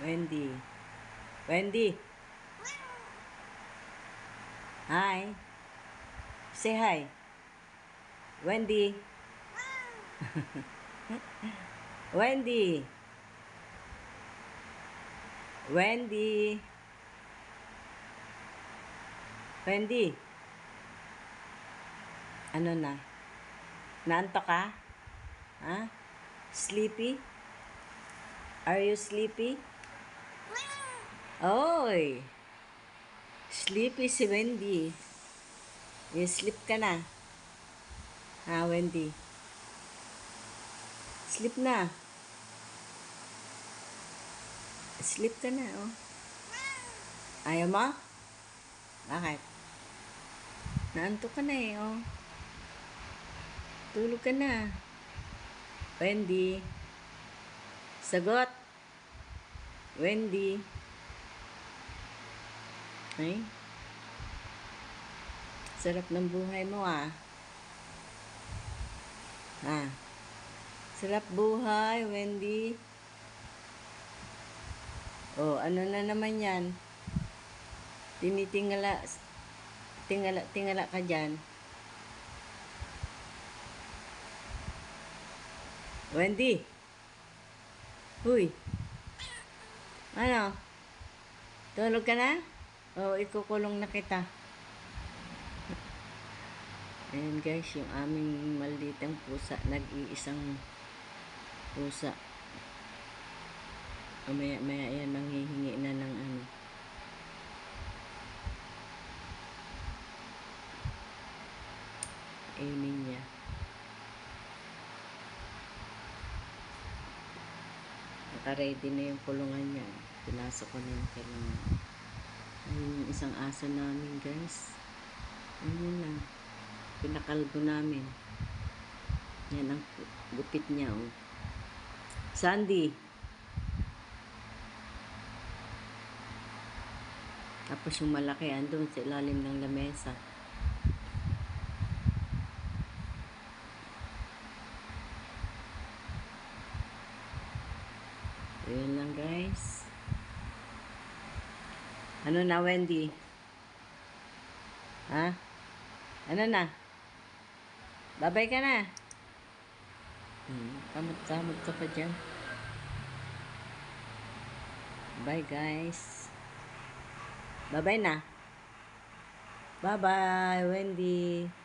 Wendy. Wendy. Hi. Say hi. Wendy. Wendy. Wendy. Wendy. Ano na? Naantok ka? Ha? Sleepy? Are you sleepy? Oy! Sleepy si Wendy. You sleep ka na. Ha, Wendy? Sleep na. Sleep ka na, oh. Ayaw mo? Bakit? Naantok ka na eh, oh. Tulog ka na. Wendy. Sagot. Wendy. Ay. Sarap ng buhay mo ah. Ah. Sarap buhay, Wendy. Oh, ano na naman yan? Tinitingala, tingala, tingala ka dyan. Wendy. Huy. Ano? Tulog ka na? O, ikukulong na kita. Ayan guys, yung aming malditang pusa, nag-iisang pusa. O maya, maya yan, manghihingi na ng ano. Aiming niya. Naka-ready na yung kulungan niya. Pinasok ko na yung kailangan. Ayun yung isang aso namin guys. Ayun lang. Pinakalbo namin. Yan ang gupit niya oh. Sandy. Tapos yung malaki andun sa ilalim ng lamesa. Ayun lang guys. Ano na Wendy? Ha? Ano na? Babay ka na. Hmm, kamot-kamot ka pa dyan. Bye guys. Bye-bye na. Bye-bye, Wendy.